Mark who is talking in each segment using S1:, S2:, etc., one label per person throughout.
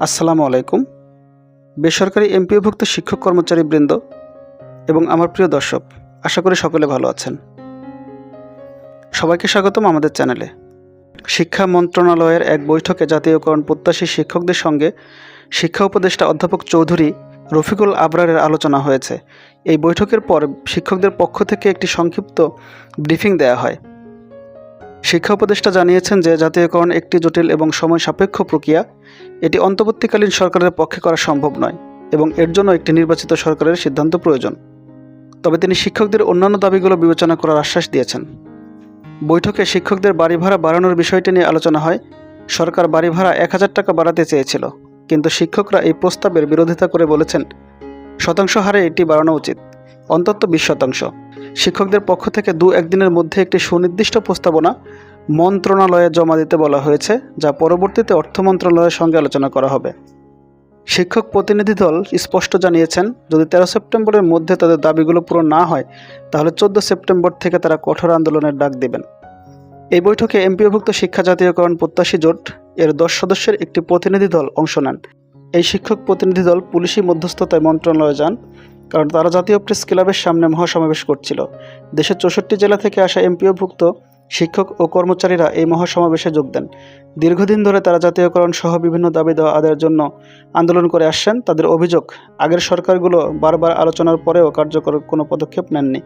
S1: আসসালামু আলাইকুম। বেসরকারি এমপিওভুক্ত শিক্ষক কর্মচারীবৃন্দ এবং আমার প্রিয় দর্শক, আশা করি সকলে ভালো আছেন। সবাইকে স্বাগতম আমাদের চ্যানেলে। শিক্ষা মন্ত্রণালয়ের এক বৈঠকে জাতীয়করণ প্রত্যাশী শিক্ষকদের সঙ্গে শিক্ষা উপদেষ্টা অধ্যাপক চৌধুরী রফিকুল আবরারের আলোচনা হয়েছে। এই বৈঠকের পর শিক্ষকদের পক্ষ থেকে একটি সংক্ষিপ্ত ব্রিফিং দেওয়া হয়। শিক্ষা উপদেষ্টা জানিয়েছেন যে জাতীয়করণ একটি জটিল এবং সময় সাপেক্ষ প্রক্রিয়া। এটি অন্তর্বর্তীকালীন সরকারের পক্ষে করা সম্ভব নয় এবং এর জন্য একটি নির্বাচিত সরকারের সিদ্ধান্ত প্রয়োজন। তবে তিনি শিক্ষকদের অন্যান্য দাবিগুলো বিবেচনা করার আশ্বাস দিয়েছেন। বৈঠকে শিক্ষকদের বাড়ি ভাড়া বাড়ানোর বিষয়টি নিয়ে আলোচনা হয়। সরকার বাড়ি ভাড়া এক হাজার টাকা বাড়াতে চেয়েছিল, কিন্তু শিক্ষকরা এই প্রস্তাবের বিরোধিতা করে বলেছেন, শতাংশ হারে এটি বাড়ানো উচিত, অন্তত বিশ শতাংশ। শিক্ষকদের পক্ষ থেকে দু একদিনের মধ্যে একটি সুনির্দিষ্ট প্রস্তাবনা মন্ত্রণালয়ে জমা দিতে বলা হয়েছে, যা পরবর্তীতে অর্থ মন্ত্রণালয়ের সঙ্গে আলোচনা করা হবে। শিক্ষক প্রতিনিধি দল স্পষ্ট জানিয়েছেন, যদি তেরো সেপ্টেম্বরের মধ্যে তাদের দাবিগুলো পূরণ না হয়, তাহলে চোদ্দ সেপ্টেম্বর থেকে তারা কঠোর আন্দোলনের ডাক দেবেন। এই বৈঠকে এমপিওভুক্ত শিক্ষা জাতীয়করণ প্রত্যাশী জোট এর দশ সদস্যের একটি প্রতিনিধি দল অংশ নেন। এই শিক্ষক প্রতিনিধি দল পুলিশি মধ্যস্থতায় মন্ত্রণালয়ে যান। কারণ তারা জাতীয় প্রেস ক্লাবের সামনে মহাসমাবেশ করছিল। দেশের চৌষট্টি জেলা থেকে আসা এমপিওভুক্ত শিক্ষক ও কর্মচারীরা এই মহাসমাবেশে যোগ দেন। দীর্ঘদিন ধরে তারা জাতীয়করণ সহ বিভিন্ন দাবি দেওয়া আদায়ের জন্য আন্দোলন করে আসছেন। তাদের অভিযোগ, আগের সরকারগুলো বারবার আলোচনার পরেও কার্যকর কোনো পদক্ষেপ নেননি।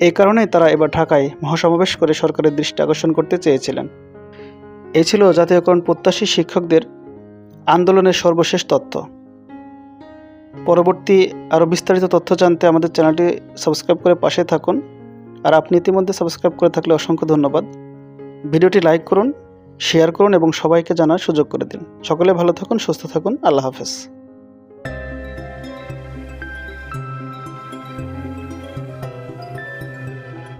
S1: এই কারণেই তারা এবার ঢাকায় মহাসমাবেশ করে সরকারের দৃষ্টি আকর্ষণ করতে চেয়েছিলেন। এই ছিল জাতীয়করণ প্রত্যাশী শিক্ষকদের আন্দোলনের সর্বশেষ তথ্য। পরবর্তী আরও বিস্তারিত তথ্য জানতে আমাদের চ্যানেলটি সাবস্ক্রাইব করে পাশে থাকুন। আর আপনি ইতিমধ্যে সাবস্ক্রাইব করে থাকলে অসংখ্য ধন্যবাদ। ভিডিওটি লাইক করুন, শেয়ার করুন এবং সবাইকে জানার সুযোগ করে দিন। সকলে ভালো থাকুন, সুস্থ থাকুন। আল্লাহ হাফেজ।